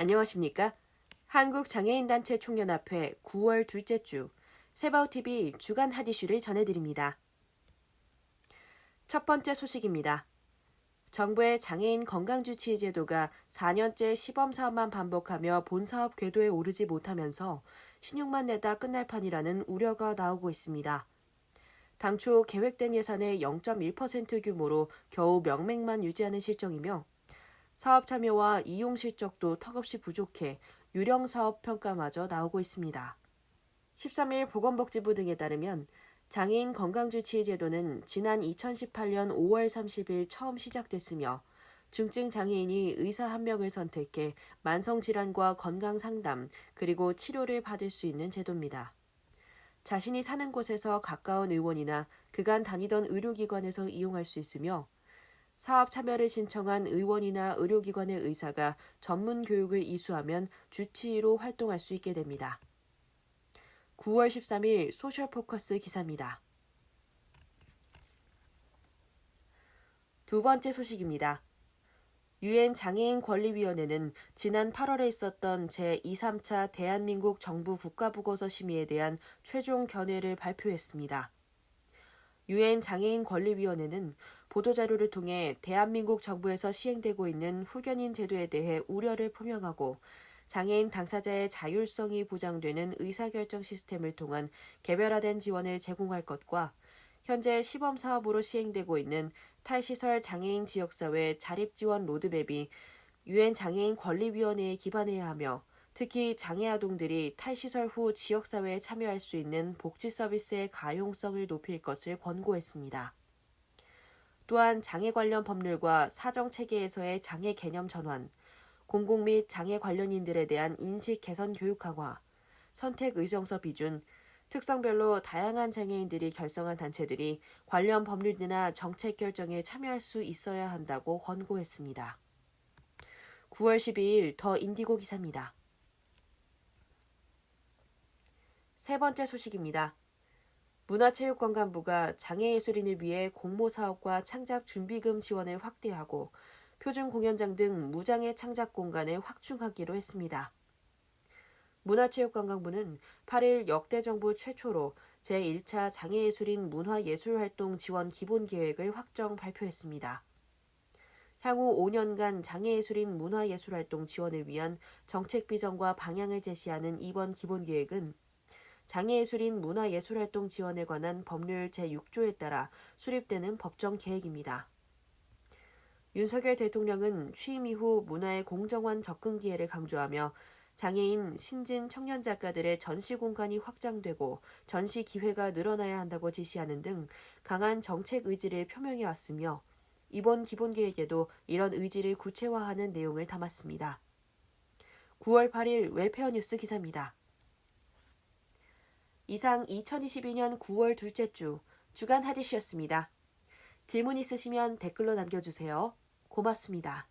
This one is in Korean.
안녕하십니까? 한국장애인단체 총연합회 9월 둘째 주 세바우TV 주간 하디슈를 전해드립니다. 첫 번째 소식입니다. 정부의 장애인 건강주치의 제도가 4년째 시범 사업만 반복하며 본 사업 궤도에 오르지 못하면서 신용만 내다 끝날 판이라는 우려가 나오고 있습니다. 당초 계획된 예산의 0.1% 규모로 겨우 명맥만 유지하는 실정이며 사업 참여와 이용 실적도 턱없이 부족해 유령 사업 평가마저 나오고 있습니다. 13일 보건복지부 등에 따르면 장애인 건강주치의 제도는 지난 2018년 5월 30일 처음 시작됐으며 중증 장애인이 의사 한 명을 선택해 만성 질환과 건강 상담 그리고 치료를 받을 수 있는 제도입니다. 자신이 사는 곳에서 가까운 의원이나 그간 다니던 의료기관에서 이용할 수 있으며 사업 참여를 신청한 의원이나 의료기관의 의사가 전문 교육을 이수하면 주치의로 활동할 수 있게 됩니다. 9월 13일 소셜 포커스 기사입니다. 두 번째 소식입니다. 유엔 장애인 권리위원회는 지난 8월에 있었던 제2, 3차 대한민국 정부 국가보고서 심의에 대한 최종 견해를 발표했습니다. 유엔 장애인 권리위원회는 보도자료를 통해 대한민국 정부에서 시행되고 있는 후견인 제도에 대해 우려를 표명하고 장애인 당사자의 자율성이 보장되는 의사결정 시스템을 통한 개별화된 지원을 제공할 것과 현재 시범 사업으로 시행되고 있는 탈시설 장애인 지역사회 자립 지원 로드맵이 유엔 장애인 권리위원회에 기반해야 하며 특히 장애 아동들이 탈시설 후 지역사회에 참여할 수 있는 복지 서비스의 가용성을 높일 것을 권고했습니다. 또한 장애 관련 법률과 사정 체계에서의 장애 개념 전환, 공공 및 장애 관련인들에 대한 인식 개선 교육 강화, 선택 의정서 비준, 특성별로 다양한 장애인들이 결성한 단체들이 관련 법률이나 정책 결정에 참여할 수 있어야 한다고 권고했습니다. 9월 12일 더 인디고 기사입니다. 세 번째 소식입니다. 문화체육관광부가 장애예술인을 위해 공모사업과 창작 준비금 지원을 확대하고 표준 공연장 등 무장애 창작 공간을 확충하기로 했습니다. 문화체육관광부는 8일 역대 정부 최초로 제1차 장애예술인 문화예술활동 지원 기본 계획을 확정 발표했습니다. 향후 5년간 장애예술인 문화예술활동 지원을 위한 정책 비전과 방향을 제시하는 이번 기본 계획은 장애예술인 문화예술활동 지원에 관한 법률 제6조에 따라 수립되는 법정 계획입니다. 윤석열 대통령은 취임 이후 문화의 공정한 접근 기회를 강조하며 장애인, 신진, 청년 작가들의 전시 공간이 확장되고 전시 기회가 늘어나야 한다고 지시하는 등 강한 정책 의지를 표명해 왔으며 이번 기본 계획에도 이런 의지를 구체화하는 내용을 담았습니다. 9월 8일 웰페어 뉴스 기사입니다. 이상 2022년 9월 둘째 주 주간 하디슈였습니다. 질문 있으시면 댓글로 남겨주세요. 고맙습니다.